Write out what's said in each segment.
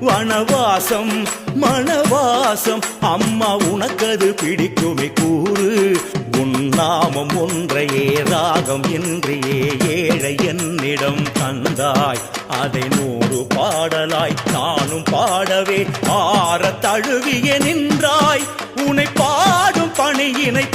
வனவாசம் மனவாசம். அம்மா உனக்கது பிடிக்குமே கூறு. உன் நாமம் ஒன்றையே ராகம் என்றையே ஏழை என்னிடம் தந்தாய். அதை நூறு பாடலாய் நானும் பாடவே ஆற தழுவிய நின்றாய். உனை பாடும் பணியினை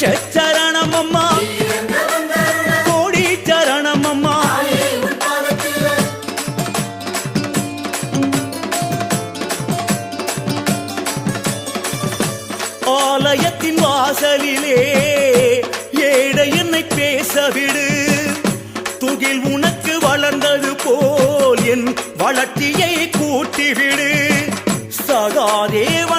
லட்ச சரணம் அம்மா கோடி சரணம் அம்மா ஆலயத்தின் வாசலிலே ஏட என்னை பேசவிடு. துகில் உனக்கு வளர்ந்தது போல் என் வளர்ச்சியை கூட்டிவிடு. சகாதேவன்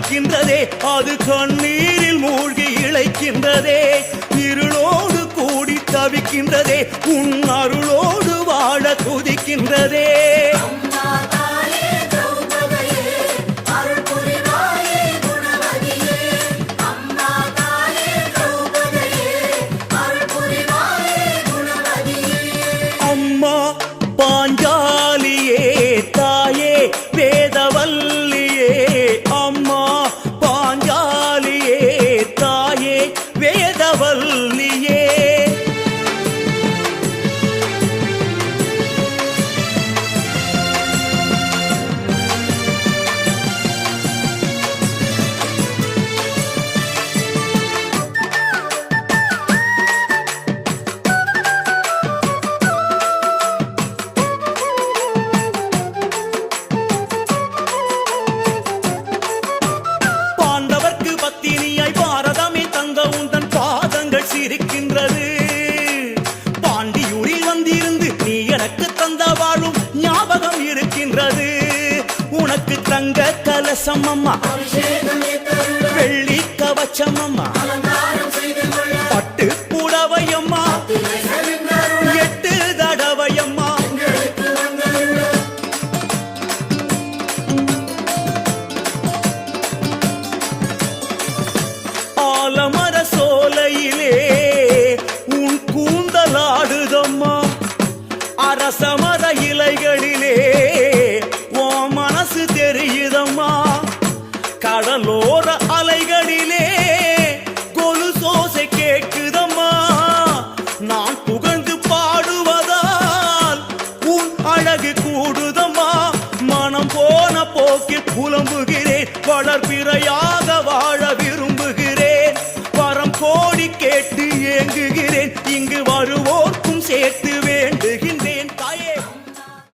அழைக்கின்றதே அது கண்ணீரில் மூழ்கி இழைக்கின்றதே. இருளோடு கூடி தவிக்கின்றதே. உன் அருளோடு வாழ துதிக்கின்றதே. தங்க கலசம் அம்மா. வெள்ளி கவச்சம் அம்மா. தெரியுதம்மா? கடலோர